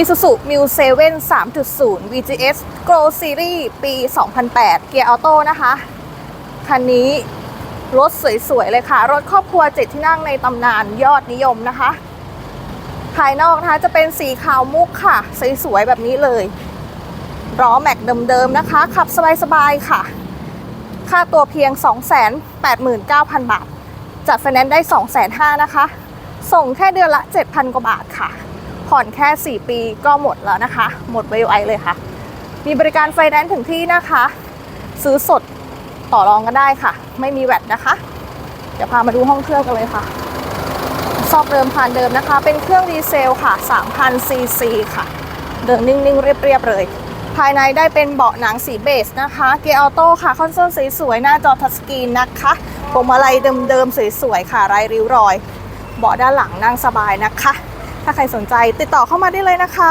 Isuzu Mu 7 3.0 VGS Grow Series ปี 2008 เกียร์ออโต้นะคะ คันนี้รถสวย ๆ เลยค่ะ รถครอบครัวเจ็ดที่นั่งในตำนานยอดนิยมนะคะ ภายนอกนะคะจะเป็นสีขาวมุกค่ะ สวย ๆ แบบนี้เลยล้อแม็กเดิม ๆ นะคะ ขับสบาย ๆ ค่ะ ค่าตัวเพียง 289,000 บาท จัดไฟแนนซ์ได้ 2,500 นะคะ ส่งแค่เดือนละ 7,000 กว่าบาทค่ะ ผ่อนแค่ 4 ปีก็หมดแล้วนะคะ หมดไวๆเลยค่ะ มีบริการไฟแนนซ์ถึงที่นะคะ ซื้อสดต่อรองกันได้ค่ะ ไม่มีแวดนะคะ เดี๋ยวพามาดูห้องเครื่องกันเลยค่ะซอกเดิมผ่านเดิมนะคะ เป็นเครื่องดีเซลค่ะ3,000ซีซีค่ะ เดินนิ่งๆ เรียบๆเลย ภายในได้เป็นเบาะหนังสีเบจนะคะ เกียร์ออโต้ค่ะ คอนโซลสวยๆ หน้าจอทัชสกรีนนะคะพวงมาลัยเดิมๆ สวยๆ ค่ะไร้ริ้วรอย เบาะด้านหลังนั่งสบายนะคะ ถ้าใครสนใจติดต่อเข้ามาได้เลยนะคะ